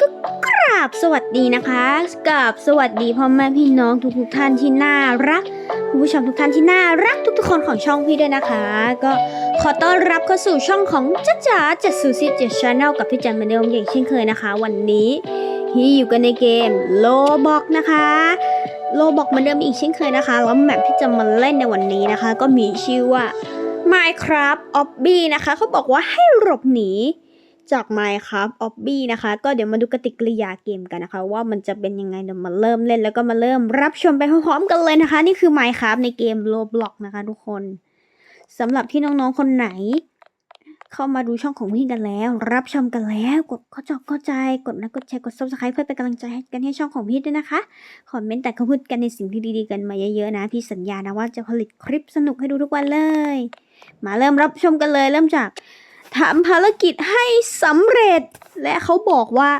ก็กราบสวัสดีนะคะกับสวัสดีพ่อแม่พี่น้องทุกๆท่านที่น่ารักคุณผู้ชมทุกท่านที่น่ารักทุกๆคนของช่องพี่ด้วยนะคะ ก็ขอต้อนรับเข้าสู่ช่องของจ้าจ๋าเจ็ดสูซิเจ็ดชาแนลกับพี่จันเหมือนเดิมอย่างเช่นเคยนะคะ วันนี้ที่อยู่กันในเกมโลบอกนะคะโลบอกเหมือนเดิมอีกเช่นเคยนะคะ แล้วแมปที่จะมาเล่นในวันนี้นะคะ ก็มีชื่อว่า Minecraft Obby นะคะ เขาบอกว่าให้หลบหนี จาก Minecraft Obby นะคะ ก็เดี๋ยวมาดูกติกริยาเกมกันนะคะ ว่ามันจะเป็นยังไงเดี๋ยวมาเริ่มเล่นแล้วก็มาเริ่มรับชมไปพร้อมๆกันเลยนะคะ นี่คือ Minecraft ในเกม Roblox นะคะ ทุกคนสำหรับที่น้องๆคนไหน เข้ามาดูช่องของพี่กันแล้ว รับชมกันแล้วกดเข้าจอเข้าใจกดไลค์กดแชร์กด subscribe เพื่อเป็นกำลังใจให้กันให้ช่องของพี่ด้วยนะคะคอมเมนต์แต่ก็พูดกันในสิ่งที่ดีๆกันมาเยอะๆนะพี่สัญญานะว่าจะผลิตคลิปสนุกให้ดูทุกวันเลย มาเริ่มรับชมกันเลย เริ่มจาก ทำภารกิจให้สำเร็จ และเขาบอกว่า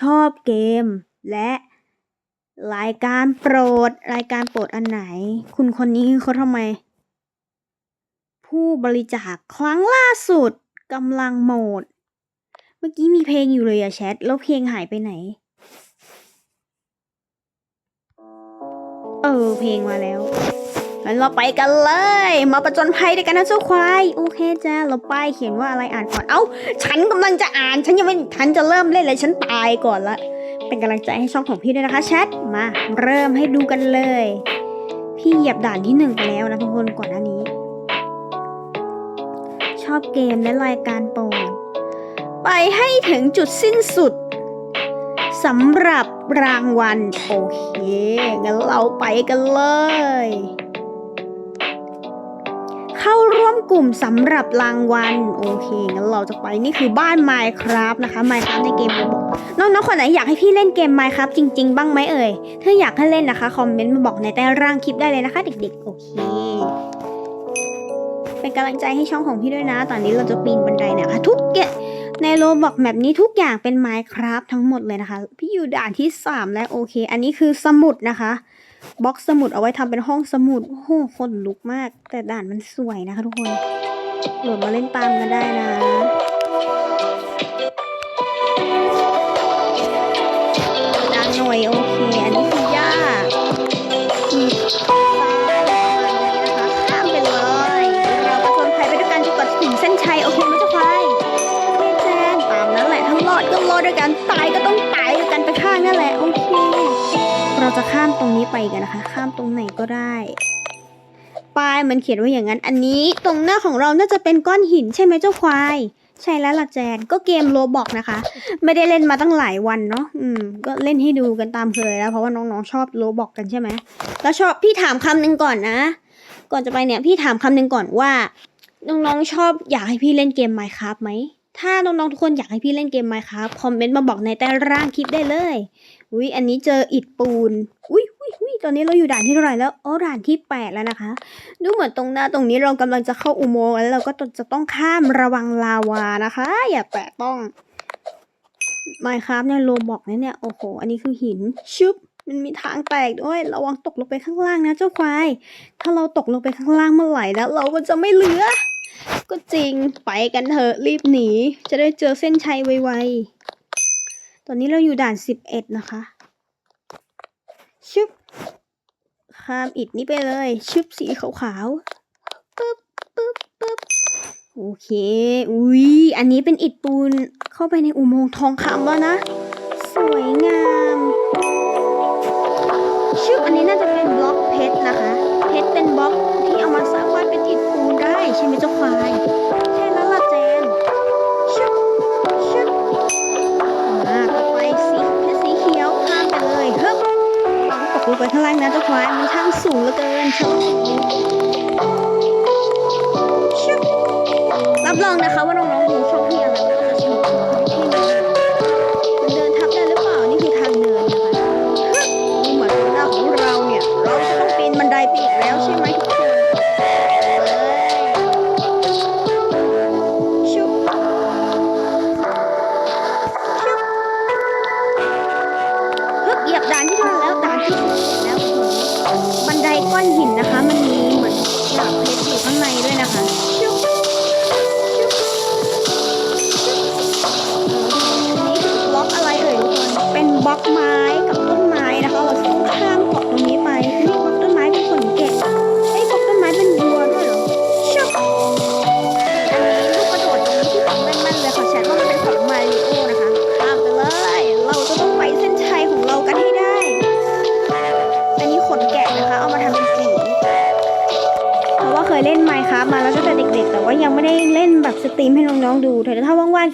ชอบเกม และรายการโปรด รายการโปรดอันไหน คุณคนนี้เขาทำไม ผู้บริจาคครั้งล่าสุดกำลังโหมด เมื่อกี้มีเพลงอยู่เลยอะแชท แล้วเพลงหายไปไหน เออ เพลงมาแล้ว งั้นเราไปกันเลย มาประจนภัยด้วยกันนะเจ้าควาย โอเคจ้าเราป้ายเขียนว่าอะไรอ่านก่อน เอ้า ฉันกำลังจะอ่าน ฉันยังไม่ทันจะเริ่มเล่นเลยฉันตายก่อนละ เป็นกำลังใจให้ช่องของพี่ด้วยนะคะแชท มาเริ่มให้ดูกันเลย พี่เหยียบด่านที่หนึ่งไปแล้วนะทุกคนก่อนหน้านี้ ชอบเกมและรายการโปรดไปให้ถึงจุดสิ้นสุดสำหรับรางวัล โอเค งั้นเราไปกันเลย กลุ่มสำหรับรางวัลโอเคงั้นเราจะไปนี่คือบ้าน Minecraft นะคะ Minecraft ในเกมบอกน้องๆคนไหนอยากให้พี่เล่นเกม Minecraft จริง ๆ บ้างไหมเอ่ยถ้าอยากให้เล่นนะคะคอมเมนต์มาบอกในใต้ล่างคลิปได้เลยนะคะ เด็กๆ โอเค เป็นกำลังใจให้ช่องของพี่ด้วยนะ ตอนนี้เราจะปีนบันไดนะคะ ทุกเกะในโลบอกแบบนี้ทุกอย่างเป็น Minecraft ทั้งหมดเลยนะคะ พี่อยู่ด่านที่ 3 แล้วโอเค อันนี้คือสมุดนะคะ บล็อกสมุดเอาไว้ทำเป็นห้องสมุดโอ้โหคนลุกมาก แต่ด่านมันสวยนะคะทุกคนโหลดมาเล่นตามกันได้นะด่านหน่อยโอเค อันนี้คือหญ้าอืมฟ้นข้ามไปเลย เราประจนภัยไปด้วยกันจนกว่าจะถึงเส้นชัย โอเคไหมเจ้าควายโอเคแจนตามนั้นแหละ ทั้งรอดก็รอดด้วยกัน ตายก็ต้อง เราจะข้ามตรงนี้ไปกันนะคะ ข้ามตรงไหนก็ได้ป้ายมันเขียนไว้อย่างนั้น อันนี้ตรงหน้าของเราน่าจะเป็นก้อนหินใช่ไหมเจ้าควาย ใช่แล้วล่ะแจนก็เกมโลบอกนะคะ ไม่ได้เล่นมาตั้งหลายวันเนาะอืม ก็เล่นให้ดูกันตามเคยแล้ว เพราะว่าน้องๆชอบโลบอกกันใช่ไหมแล้วชอบพี่ถามคำหนึ่งก่อนนะ ก่อนจะไปเนี่ยพี่ถามคำหนึ่งก่อนว่า น้องๆชอบอยากให้พี่เล่นเกม Minecraft ไหมถ้าน้องๆทุกคนอยากให้พี่เล่นเกม Minecraft คอมเมนต์มาบอกในใต้ล่างคลิปได้เลย อุ้ยอันนี้เจออิฐปูน อุ้ยอุ้ยอุ้ยตอนนี้เราอยู่ด่านที่เท่าไหร่แล้ว อ๋อ ด่านที่แปดแล้วนะคะ ดูเหมือนตรงหน้าตรงนี้เรากำลังจะเข้าอุโมงค์แล้วเราก็จะต้องข้ามระวังลาวานะคะ อย่าแตะต้อง Minecraft เนี่ยโลบอกนะเนี่ย โอ้โห อันนี้คือหิน ชึบ มันมีทางแตกด้วย ระวังตกลงไปข้างล่างนะเจ้าควาย ถ้าเราตกลงไปข้างล่างเมื่อไหร่แล้วเราก็จะไม่เหลือ ก็จริง ไปกันเถอะ รีบหนี จะได้เจอเส้นชัยไวๆ ตอนนี้เราอยู่ด่านสิบเอ็ดนะคะ ชึบ ข้ามอิฐนี้ไปเลย ชึบสีขาวๆปึ๊บปึ๊บปึ๊บโอเค อุ้ย อันนี้เป็นอิฐปูนเข้าไปในอุโมงค์ทองคำแล้วนะ สวยงามชื่ออันนี้น่าจะเป็นบล็อกเพชรนะคะ เพชรเป็นบล็อกที่เอามาสร้างบ้านเป็นอิฐปูนได้ใช่ไหมเจ้าควาย สูงเหลือเกินชอบ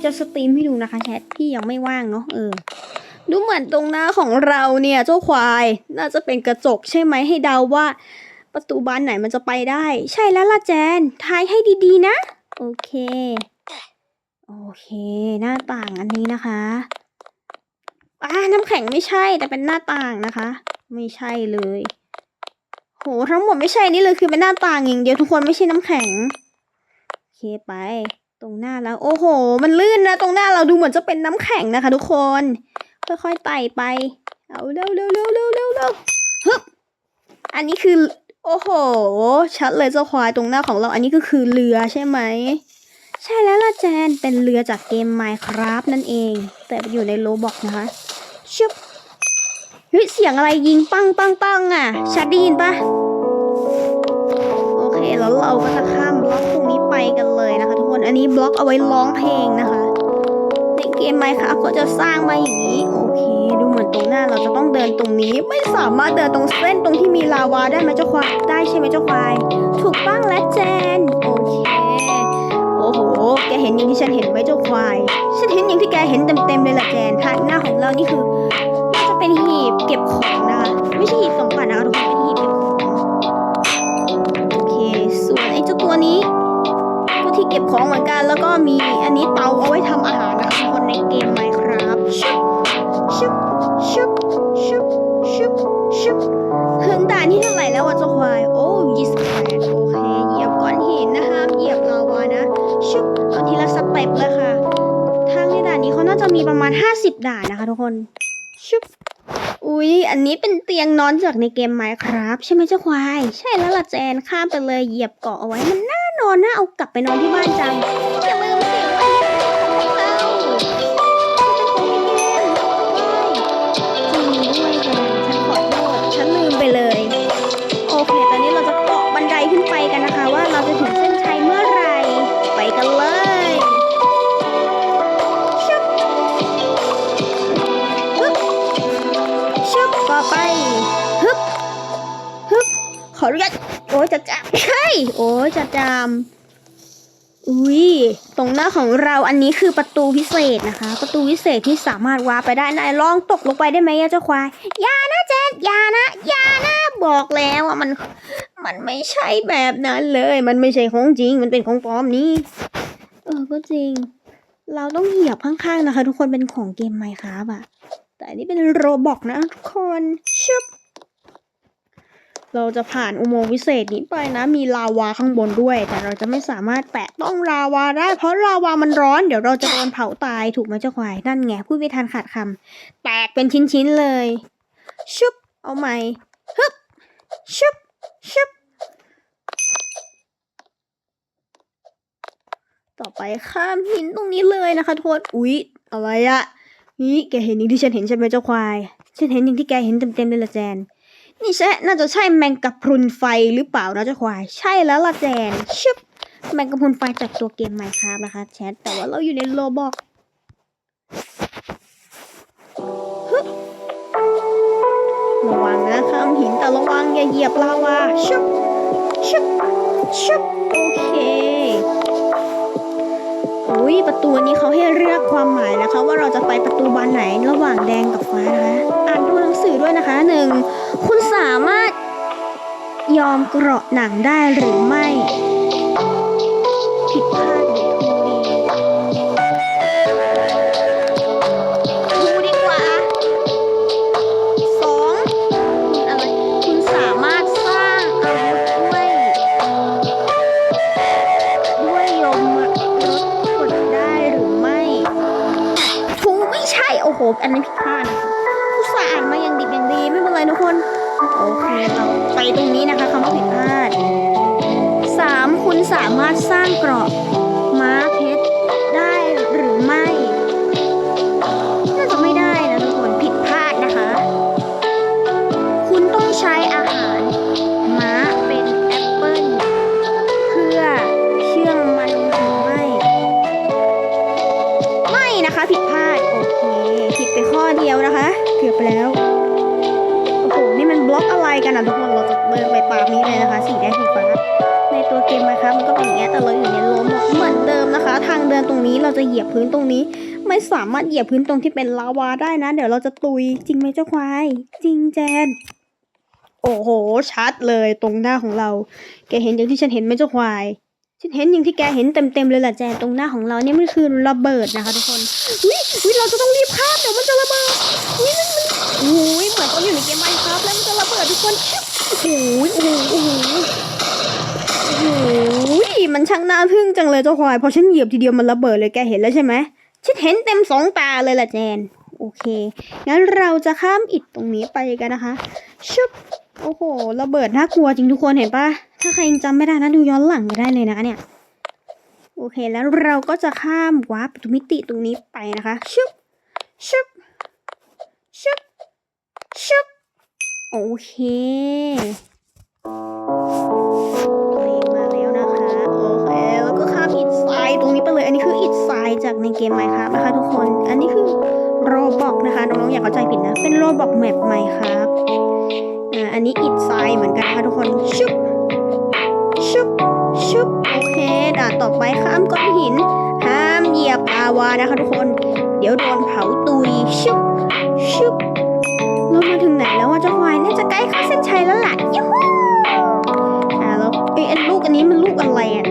จะสตรีมให้ดูนะคะแชทที่ยังไม่ว่างเนาะเออ ดูเหมือนตรงหน้าของเราเนี่ยเจ้าควายน่าจะเป็นกระจกใช่ไหมให้เดาว่า ประตูบานไหนมันจะไปได้ ใช่แล้วล่ะแจนทายให้ดีๆนะ โอเค โอเค หน้าต่างอันนี้นะคะอ่าน้ำแข็งไม่ใช่แต่เป็นหน้าต่างนะคะ ไม่ใช่เลย โหทั้งหมดไม่ใช่นี่เลยคือเป็นหน้าต่างอย่างเดียวทุกคนไม่ใช่น้ำแข็ง โอเคไป ตรงหน้าแล้ว โอ้โห มันลื่นนะ ตรงหน้าเราดูเหมือนจะเป็นน้ำแข็งนะคะ ทุกคน ค่อยๆไต่ไป เอาเร็วเร็วเร็วเร็วเร็วเร็วฮึบอันนี้คือ โอ้โห ชัดเลยเจ้าควายตรงหน้าของเรา อันนี้ก็คือเรือใช่ไหม ใช่แล้วล่ะแจน เป็นเรือจากเกม Minecraft นั่นเอง แต่อยู่ในโลบอกนะคะชุบเฮ้ยเสียงอะไรยิงปังปังปังอะ ชัดด้ยินปะโอเค แล้วเราก็จะข้ามล็อกตรงนี้ไปกันเลยนะคะ นอันนี้บล็อกเอาไว้ร้องเพลงนะคะในเกมไมค์ครับก็จะสร้างมาอย่างนี้ โอเค ดูเหมือนตรงหน้าเราจะต้องเดินตรงนี้ ไม่สามารถเดินตรงเส้นตรงที่มีลาวาได้ไหมเจ้าควายได้ใช่ไหมเจ้าควายถูกต้องและแจนโอเคโอ้โห แกเห็นอย่างที่ฉันเห็นไหมเจ้าควาย ฉันเห็นอย่างที่แกเห็นเต็มๆเลยล่ะแจนทางหน้าของเรานี่คือน่าจะเป็นหีบเก็บของนะคะ ไม่ใช่หีบสมบัตินะคะทุกคน เป็นหีบเก็บของ โอเค ส่วนไอ้เจ้าตัวนี้ เก็บของเหมือนกัน แล้วก็มีอันนี้เตาเอาไว้ทำอาหารนะคะทุกคนในเกม Minecraft ชุบชุบชุบชุบชุบชุบถึงด่านที่เท่าไหร่แล้วอะเจ้าควาย โอ้ยี่สิบแปดโอเค เหยียบก้อนหินนะคะเหยียบลาวานะ ชุบเอาทีละสเต็ปเลยค่ะ ทางในด่านนี้เขาน่าจะมีประมาณ 50 ด่านนะคะทุกคน อุ๊ย อันนี้เป็นเตียงนอนจากในเกมไหมครับ ใช่ไหมเจ้าควาย ใช่แล้วล่ะแจนข้ามไปเลยเหยียบเกาะเอาไว้มันน่านอนน่าเอากลับไปนอนที่บ้านจังอย่าลื โอ้ยจะจามอุ้ยตรงหน้าของเราอันนี้คือประตูพิเศษนะคะ ประตูพิเศษที่สามารถว้าไปได้นายลองตกลงไปได้ไหมอะเจ้าควายยานะเจนยานะยานะบอกแล้วว่ามันมันไม่ใช่แบบนั้นเลย มันไม่ใช่ของจริง มันเป็นของปลอมนี่เออก็จริง เราต้องเหยียบข้างๆนะคะ ทุกคนเป็นของเกมไมค์ครับอะแต่นนี้เป็นโรบอกนะทุกคนชุบ เราจะผ่านอุโมงค์วิเศษนี้ไปนะ มีลาวาข้างบนด้วย แต่เราจะไม่สามารถแตะต้องลาวาได้ เพราะลาวามันร้อน เดี๋ยวเราจะโดนเผาตายถูกไหมเจ้าควาย นั่นไงพูดไม่ทันขาดคำแตกเป็นชิ้นๆเลย ชุบ เอาใหม่ฮึบ ชุบ ชุบ ต่อไปข้ามหินตรงนี้เลยนะคะโทษ อุ๊ย อะไรอะนี่แกเห็นอย่างที่ฉันเห็นใช่ไหมเจ้าควาย ฉันเห็นอย่างที่แกเห็นเต็มๆเลยละแจน นี่ใช่ น่าจะใช่แมงกะพรุนไฟหรือเปล่านะเจ้าควาย ใช่แล้วล่ะแจนชึบแมงกะพรุนไฟจากตัวเกมไมค์ครับนะคะแชท แต่ว่าเราอยู่ในโลบอกระวังนะข้ามหินแต่ระวังอย่าเหยียบลาวาชึบชึบชึบโอเคอุ้ยประตูนี้เขาให้เลือกความหมายนะคะ ว่าเราจะไปประตูบานไหนระหว่างแดงกับฟ้านะคะ อ่านดูหนังสือด้วยนะคะหนึ่ง ยอมเกราะหนังได้หรือไม่ ผิดพลาดหรือถูกดีดูดีกว่าสองคุณอะไรคุณสามารถสร้างอาวุธด้วยด้วยยมรถกดได้หรือไม่ถูกไม่ใช่ โอ้โห อันนี้ผิดพลาดานเกราะม้าเพชรได้หรือไม่น่าจะไม่ได้นะทุกคนผิดพลาดนะคะ คุณต้องใช้อาหารม้าเป็นแอปเปิ้ลเพื่อเชื่อมมันหรือไม่ไม่นะคะผิดพลาดโอเคผิดไปข้อเดียวนะคะเกือบแล้วโอ้โหนี่มันบล็อกอะไรกันอะทุกคนเราจะเดินไปปามนี้เลยนะคะสีแดงสีฟ้า ในตัวเกมนะคะมันก็เป็นอย่างเงี้ยแต่เราอยู่ในโลมเหมือนเดิมนะคะ ทางเดินตรงนี้เราจะเหยียบพื้นตรงนี้ ไม่สามารถเหยียบพื้นตรงที่เป็นลาวาได้นะ เดี๋ยวเราจะตุยจริงไหมเจ้าควายจริงแจนโอ้โห ชัดเลยตรงหน้าของเรา แกเห็นอย่างที่ฉันเห็นไหมเจ้าควายฉันเห็นอย่างที่แกเห็นเต็มๆเลยแหละแจนตรงหน้าของเราเนี่ยมันคือระเบิดนะคะทุกคนวิวิเราจะต้องรีบข้ามเดี๋ยวมันจะระเบิดวิมันมันโอ้ยเหมือนตอนอยู่ในเกมไมค์ครับแล้วมันจะระเบิดทุกคนโอ้โหโอ้โหโอ้โห โอ้โหมันช่างน่าทึ่งจังเลยเจ้าควายพอฉันเหยียบทีเดียวมันระเบิดเลยแกเห็นแล้วใช่ไหมฉันเห็นเต็มสองตาเลยแหละแจนโอเค งั้นเราจะข้ามอิฐตรงนี้ไปกันนะคะชุบโอ้โห ระเบิดน่ากลัวจริงทุกคนเห็นปะถ้าใครยังจำไม่ได้นะดูย้อนหลังก็ได้เลยนะเนี่ย โอเค แล้วเราก็จะข้ามวาร์ปตรงมิติตรงนี้ไปนะคะชุบชุบชุบชุบโอเค ตรงนี้ไปเลย อันนี้คืออิดทรายจากในเกม Minecraft นะคะทุกคน อันนี้คือโรบอกนะคะน้องๆอย่าเข้าใจผิดนะ เป็นโรบอกแมป Minecraft อ่าอันนี้อิดทรายเหมือนกันนะคะทุกคนชุบชุบชุบโอเคด่านต่อไปข้ามก้อนหิน ห้ามเหยียบลาวานะคะทุกคน เดี๋ยวโดนเผาตุยชุบชุบเรามาถึงไหนแล้วว่าเจ้าควายน่าจะใกล้เข้าเส้นชัยแล้วล่ะยูฮูอ่าแล้วไอ้ยอันลูกอันนี้มันลูกอะไรอะ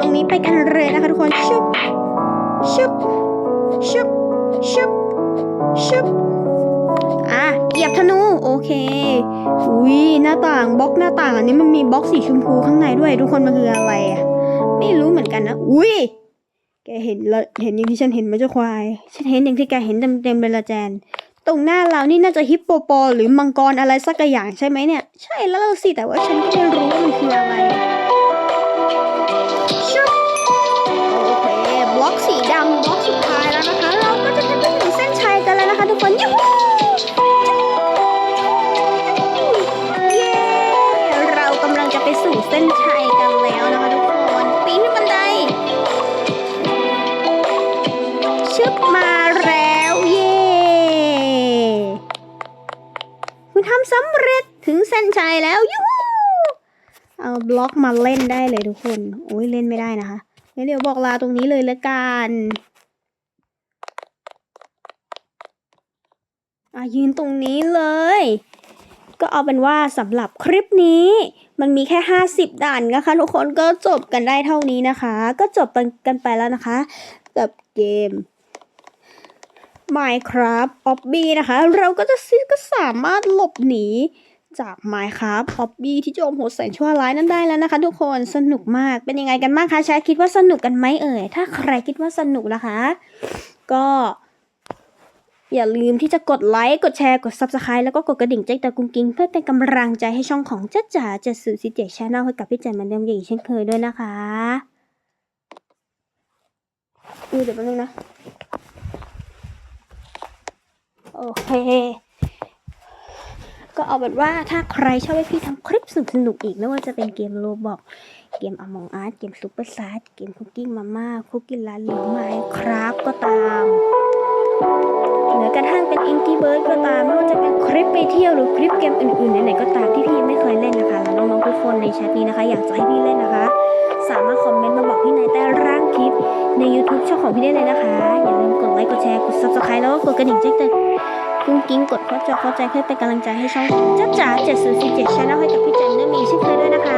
ตรงนี้ไปกันเลยนะคะทุกคนชุบชุบชุบชุบชุบอะเหยียบธนูโอเคอุ้ยหน้าต่างบล็อกหน้าต่างอันนี้มันมีบล็อกสีชมพูข้างในด้วย ทุกคนมันคืออะไรอะไม่รู้เหมือนกันนะอุ้ยแกเห็นละเห็นอย่างที่ฉันเห็นไหมเจ้าควายฉันเห็นอย่างที่แกเห็นเต็มๆเลยละแจนตรงหน้าเรานี่น่าจะฮิปโปโป หรือมังกรอะไรสักอย่างใช่ไหมเนี่ย ใช่แล้วสิแต่ว่าฉันก็ไม่รู้ว่ามันคืออะไร ส้นชัยแล้วยูเอาบล็อกมาเล่นได้เลยทุกคนโอ้ยเล่นไม่ได้นะคะงั้นเดี๋ยวบอกลาตรงนี้เลยละกันอะยืนตรงนี้เลย ก็เอาเป็นว่าสำหรับคลิปนี้ มันมีแค่ 50 ด่านนะคะทุกคนก็จบกันได้เท่านี้นะคะ ก็จบกันไปแล้วนะคะ กับเกม Minecraft Obby นะคะ เราก็จะซื้อก็สามารถหลบหนี จาก Minecraft Obby ที่โจมโหดแสนชั่วร้ายนั้นได้แล้วนะคะ ทุกคนสนุกมากเป็นยังไงกันบ้างคะชาคิดว่าสนุกกันไหมเอ่ย ถ้าใครคิดว่าสนุกนะคะ ก็ อย่าลืมที่จะกดไลค์ กดแชร์ กด Subscribe แล้วก็กดกระดิ่งแจ้งเตือนกุ้งกิ้งเพื่อเป็นกำลังใจให้ช่องของจ้าจ๋าเจ็ดสื่อสิเจ็ดชแนลให้กับพี่แจันเหมือนเดิมอย่างเช่นเคยด้วยนะคะอือเดี๋ยวแป๊บนึงนะ โอเค ก็เอาเป็นว่าถ้าใครชอบให้พี่ทำคลิปสนุกๆอีกไม่ว่าจะเป็นเกมโลบอกเกม Among Us เกม Super s a r เกม Cooking Mama Cooking ร้านหรือ Minecraft ก็ตามหรือกระทั่งเป็น Inky Bird ก็ตามไม่ว่าจะเป็นคลิปไปเที่ยวหรือคลิปเกมอื่นๆไหนๆก็ตามที่พี่ไม่เคยเล่นนะคะแล้วน้องๆทุกคนในแชทนี้นะคะ อยากจะให้พี่เล่นนะคะ สามารถคอมเมนต์มาบอกพี่ในใต้ร่างคลิปใน YouTube ช่องของพี่ได้เลยนะคะ อย่าลืมกดไลค์กดแชร์กด Subscribe แล้วก็กดกระดิ่งแจ้งเตือน กุ้งกิ้งกดเข้าจอเข้าใจเพื่อเป็นกำลังใจให้ช่องของจ้าจ๋า7047 Channel ให้กับพี่แจนเนื้อมีเช่นเคยด้วยนะคะ